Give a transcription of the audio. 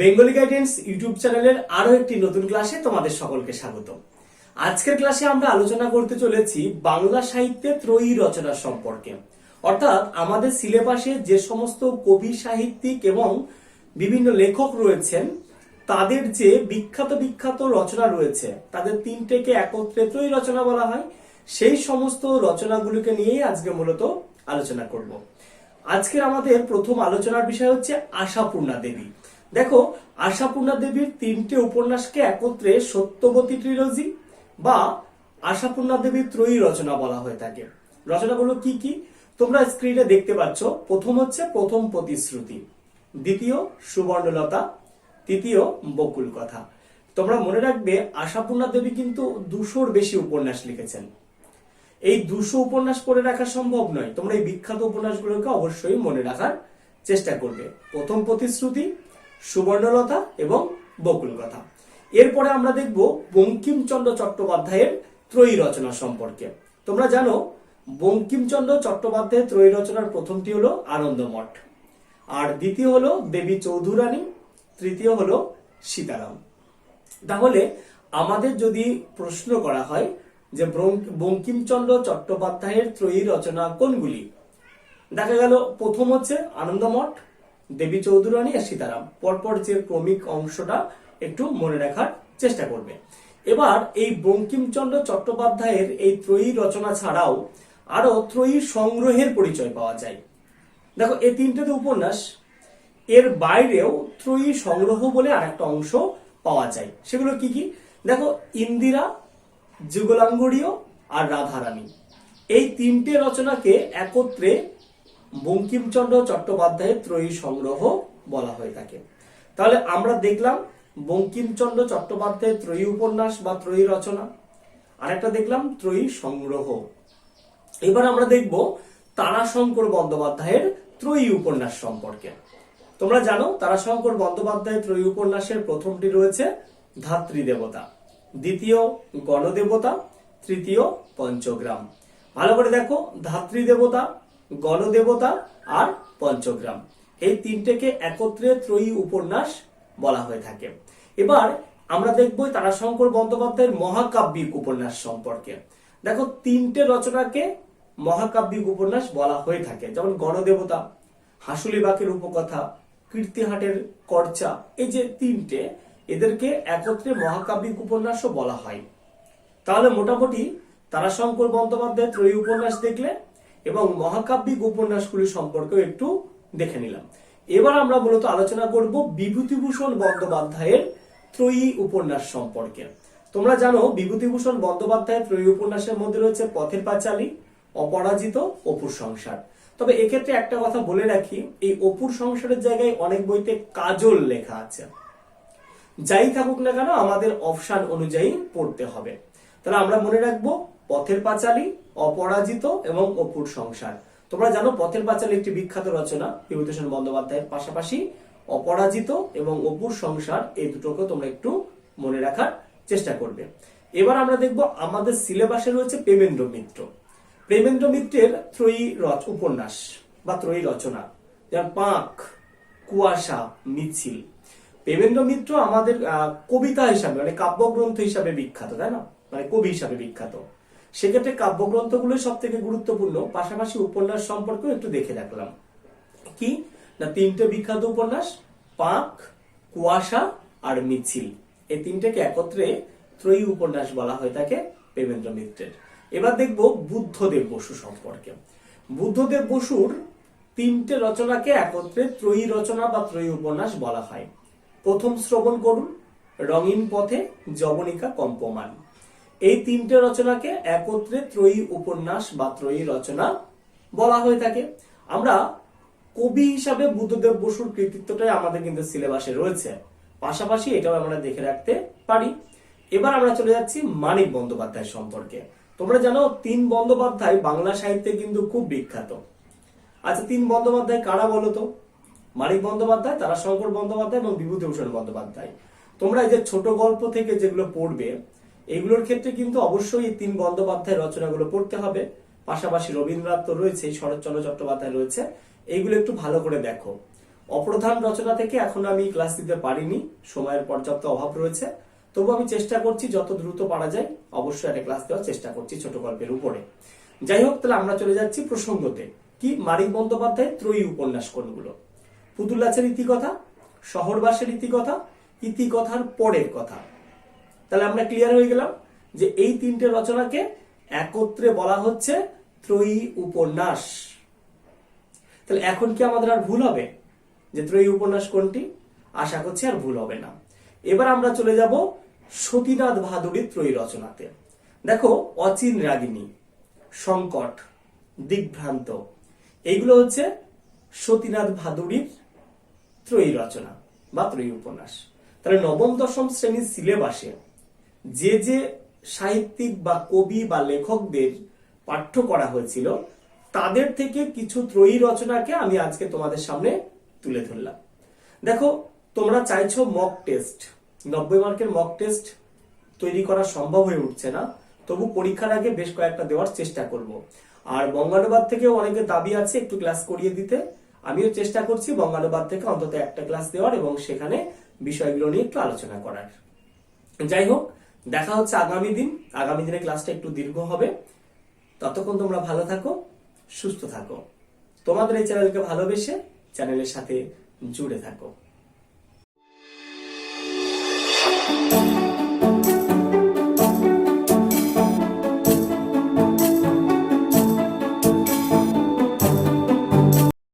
Bengali guidance YouTube চ্যানেলের আরও একটি নতুন ক্লাসে তোমাদের সকলকে স্বাগত আজকের ক্লাসে আমরা আলোচনা করতে চলেছি বাংলা সাহিত্যে ত্রয়ী রচনা সম্পর্কে। অর্থাৎ আমাদের সিলেবাসে যে সমস্ত কবি, সাহিত্যিক এবং বিভিন্ন লেখক রয়েছেন, তাদের যে বিখ্যাত বিখ্যাত রচনা রয়েছে, তাদের তিনটেকে একত্রে ত্রয়ী রচনা বলা হয়, সেই সমস্ত রচনাগুলোকে নিয়েই আজকে মূলত আলোচনা করব। আজকের আমাদের প্রথম আলোচনার বিষয় হচ্ছে আশাপূর্ণা দেবী। দেখো, আশাপূর্ণা দেবীর তিনটে উপন্যাসকে একত্রে সত্যবতী ট্রিলজি বা আশাপূর্ণা দেবীর ত্রয়ী রচনা বলা হয়ে থাকে। রচনাগুলো কি কি? তোমরা স্ক্রিনে দেখতে পাচ্ছ। প্রথম হচ্ছে প্রথম প্রতিশ্রুতি, দ্বিতীয় সুবর্ণলতা, তৃতীয় বকুল কথা তোমরা মনে রাখবে, আশাপূর্ণা দেবী কিন্তু দুশোর বেশি উপন্যাস লিখেছেন। এই দুশো উপন্যাস পড়ে রাখা সম্ভব নয়। তোমরা এই বিখ্যাত উপন্যাসগুলোকে অবশ্যই মনে রাখার চেষ্টা করবে। প্রথম প্রতিশ্রুতি সুবর্ণলতা এবং বকুল কথা এরপরে আমরা দেখব বঙ্কিমচন্দ্র চট্টোপাধ্যায়ের ত্রয়ী রচনা সম্পর্কে। তোমরা জানো, বঙ্কিমচন্দ্র চট্টোপাধ্যায়ের ত্রয়ী রচনার প্রথমটি হলো আনন্দমঠ। আর দ্বিতীয় হলো দেবী চৌধুরানী, তৃতীয় হলো সীতারাম। তাহলে আমাদের যদি প্রশ্ন করা হয় যে বঙ্কিমচন্দ্র চট্টোপাধ্যায়ের ত্রয়ী রচনা কোনগুলি? দেখা গেল, প্রথম হচ্ছে আনন্দমঠ দেবী চৌধুরানী আর সীতারাম। পরপর যে ক্রমিক অংশটা একটু মনে রাখার চেষ্টা করবে। এবার এই বঙ্কিমচন্দ্র চট্টোপাধ্যায়ের এই ত্রয়ী রচনা ছাড়াও আরও ত্রয়ী সংগ্রহের পরিচয় পাওয়া যায়। দেখো, এই তিনটে তো উপন্যাস। এর বাইরেও ত্রয়ী সংগ্রহ বলে আরেকটা অংশ পাওয়া যায়। সেগুলো কি কি? দেখো, ইন্দিরা যুগলাঙ্গরীয় আর রাধারানী। এই তিনটে রচনাকে একত্রে বঙ্কিমচন্দ্র চট্টোপাধ্যায়ের ত্রয়ী সংগ্রহ বলা হয়ে থাকে। তাহলে আমরা দেখলাম বঙ্কিমচন্দ্র চট্টোপাধ্যায়ের ত্রয়ী উপন্যাস বা ত্রয়ী রচনা। আরেকটা দেখলাম ত্রয়ী সংগ্রহ। এবার আমরা দেখব তারাশঙ্কর বন্দ্যোপাধ্যায়ের ত্রয়ী উপন্যাস সম্পর্কে। তোমরা জানো তারাশঙ্কর বন্দ্যোপাধ্যায়ের ত্রয়ী উপন্যাসের প্রথমটি রয়েছে ধাত্রী দেবতা, দ্বিতীয় গণদেবতা, তৃতীয় পঞ্চগ্রাম। ভালো করে দেখো, ধাত্রী দেবতা গণদেবতা আর পঞ্চগ্রাম। এই তিনটেকে একত্রে ত্রয়ী উপন্যাস বলা হয়ে থাকে। এবার আমরা দেখব তারাশঙ্কর বন্দ্যোপাধ্যায়ের মহাকাব্যিক উপন্যাস সম্পর্কে। দেখো, তিনটে রচনাকে মহাকাব্যিক উপন্যাস বলা হয়ে থাকে। যেমন গণদেবতা হাসুলি বাকের উপকথা কীর্তিহাটের কর্চা, এই যে তিনটে, এদেরকে একত্রে মহাকাব্যিক উপন্যাসও বলা হয়। তাহলে মোটামুটি তারাশঙ্কর বন্দ্যোপাধ্যায়ের ত্রয়ী উপন্যাস দেখলে এবং মহাকাব্যিক উপন্যাসগুলি সম্পর্কেও একটু দেখে নিলাম। এবার আমরা মূলত আলোচনা করব বিভূতিভূষণ বন্দ্যোপাধ্যায়ের ত্রয়ী উপন্যাস সম্পর্কে। তোমরা জানো, বিভূতিভূষণ বন্দ্যোপাধ্যায়ের ত্রয়ী উপন্যাসের মধ্যে রয়েছে পথের পাঁচালী, অপরাজিত, অপুর সংসার। তবে এক্ষেত্রে একটা কথা বলে রাখি, এই অপুর সংসারের জায়গায় অনেক বইতে কাজল লেখা আছে। যাই থাকুক না কেন, আমাদের অপশান অনুযায়ী পড়তে হবে। তাহলে আমরা মনে রাখব, পথের পাঁচালী অপরাজিত এবং অপুর সংসার। তোমরা জানো পথের পাঁচালী একটি বিখ্যাত রচনা, বিভূতিভূষণ বন্দ্যোপাধ্যায়ের পাশাপাশি অপরাজিত এবং অপুর সংসার এই দুটোকে তোমরা একটু মনে রাখার চেষ্টা করবে। এবার আমরা দেখব আমাদের সিলেবাসে রয়েছে প্রেমেন্দ্র মিত্র। প্রেমেন্দ্র মিত্রের ত্রয়ী রচ উপন্যাস বা ত্রয়ী রচনা যেমন পাঁক, কুয়াশা, মিছিল। প্রেমেন্দ্র মিত্র আমাদের কবিতা হিসাবে মানে কাব্যগ্রন্থ হিসাবে বিখ্যাত, তাই না? মানে কবি হিসাবে বিখ্যাত। সেক্ষেত্রে কাব্যগ্রন্থগুলোই সব থেকে গুরুত্বপূর্ণ। পাশাপাশি উপন্যাস সম্পর্কেও একটু দেখে রাখলাম কি? না, তিনটে বিখ্যাত উপন্যাস, পাক, কুয়াশা আর মিছিল। এই তিনটেকে একত্রে ত্রয়ী উপন্যাস বলা হয়ে থাকে প্রেমেন্দ্র মিত্রের। এবার দেখব বুদ্ধদেব বসু সম্পর্কে। বুদ্ধদেব বসুর তিনটে রচনাকে একত্রে ত্রয়ী রচনা বা ত্রয়ী উপন্যাস বলা হয়। প্রথম শ্রবণ করুন, রঙিন পথে জবনিকা কম্পমান। এই তিনটে রচনাকে একত্রে ত্রয়ী উপন্যাস বা ত্রয়ী রচনা বলা হয়ে থাকে। আমরা কবি হিসাবে বুদ্ধদেব বসুর কৃতিত্বটাই আমাদের কিন্তু সিলেবাসে রয়েছে। পাশাপাশি এটাও আমরা দেখে রাখতে পারি। এবার আমরা চলে যাচ্ছি মানিক বন্দ্যোপাধ্যায় সম্পর্কে। তোমরা জানো, তিন বন্দ্যোপাধ্যায় বাংলা সাহিত্যে কিন্তু খুব বিখ্যাত। আচ্ছা তিন বন্দ্যোপাধ্যায় কারা বলো তো? মানিক বন্দ্যোপাধ্যায়, তারাশঙ্কর বন্দ্যোপাধ্যায় এবং বিভূতিভূষণ বন্দ্যোপাধ্যায়। তোমরা এই যে ছোট গল্প থেকে যেগুলো পড়বে এগুলোর ক্ষেত্রে কিন্তু অবশ্যই এই তিন বন্দ্যোপাধ্যায়ের রচনাগুলো পড়তে হবে। পাশাপাশি রবীন্দ্রনাথ তো রয়েছে শরৎচন্দ্র চট্টোপাধ্যায় রয়েছে। এইগুলো একটু ভালো করে দেখো। অপ্রধান রচনা থেকে এখন আমি ক্লাস দিতে পারিনি, সময়ের পর্যাপ্ত অভাব রয়েছে। তবু আমি চেষ্টা করছি, যত দ্রুত পারা যায়, অবশ্যই একটা ক্লাস দেওয়ার চেষ্টা করছি ছোট গল্পের উপরে। যাই হোক, তাহলে আমরা চলে যাচ্ছি প্রসঙ্গতে। কি মানিক বন্দ্যোপাধ্যায় ত্রয়ী উপন্যাস কোনগুলো? পুতুলাচের ইতিকথা, শহরবাসের ইতিকথা, ইতিকথার পরের কথা। তাহলে আমরা ক্লিয়ার হয়ে গেলাম যে এই তিনটে রচনাকে একত্রে বলা হচ্ছে ত্রয়ী উপন্যাস তাহলে এখন কি আমাদের আর ভুল হবে? যে ত্রয়ী উপন্যাস কোনটি? আশা করছি আর ভুল হবে না। এবার আমরা চলে যাব সতীনাথ ভাদুরীর ত্রয়ী রচনাতে দেখো, অচিন রাগিনী, সংকট, দিগ্ভ্রান্ত, এইগুলো হচ্ছে সতীনাথ ভাদুরীর ত্রয়ী রচনা বা ত্রয়ী উপন্যাস তাহলে নবম, দশম শ্রেণির সিলেবাসে যে যে সাহিত্যিক বা কবি বা লেখকদের পাঠ্য করা হয়েছিল, তাদের থেকে কিছু ত্রয়ী রচনাকে আমি আজকে তোমাদের সামনে তুলে ধরলাম। দেখো, তোমরা চাইছো মক টেস্ট নব্বই মার্কের মক টেস্ট তৈরি করা সম্ভব হয়ে উঠছে না, তবু পরীক্ষার আগে বেশ কয়েকটা দেওয়ার চেষ্টা করব। আর বঙ্গানুবাদ থেকেও অনেকের দাবি আছে একটু ক্লাস করিয়ে দিতে। আমিও চেষ্টা করছি বঙ্গানুবাদ থেকে অন্তত একটা ক্লাস দেওয়ার এবং সেখানে বিষয়গুলো নিয়ে একটু আলোচনা করার। যাই হোক দেখা হচ্ছে আগামী দিন। আগামী দিনে ক্লাসটা একটু দীর্ঘ হবে। ততক্ষণ তোমরা ভালো থাকো, সুস্থ থাকো। তোমাদের এই চ্যানেলকে ভালোবেসে চ্যানেলের সাথে জুড়ে থাকো।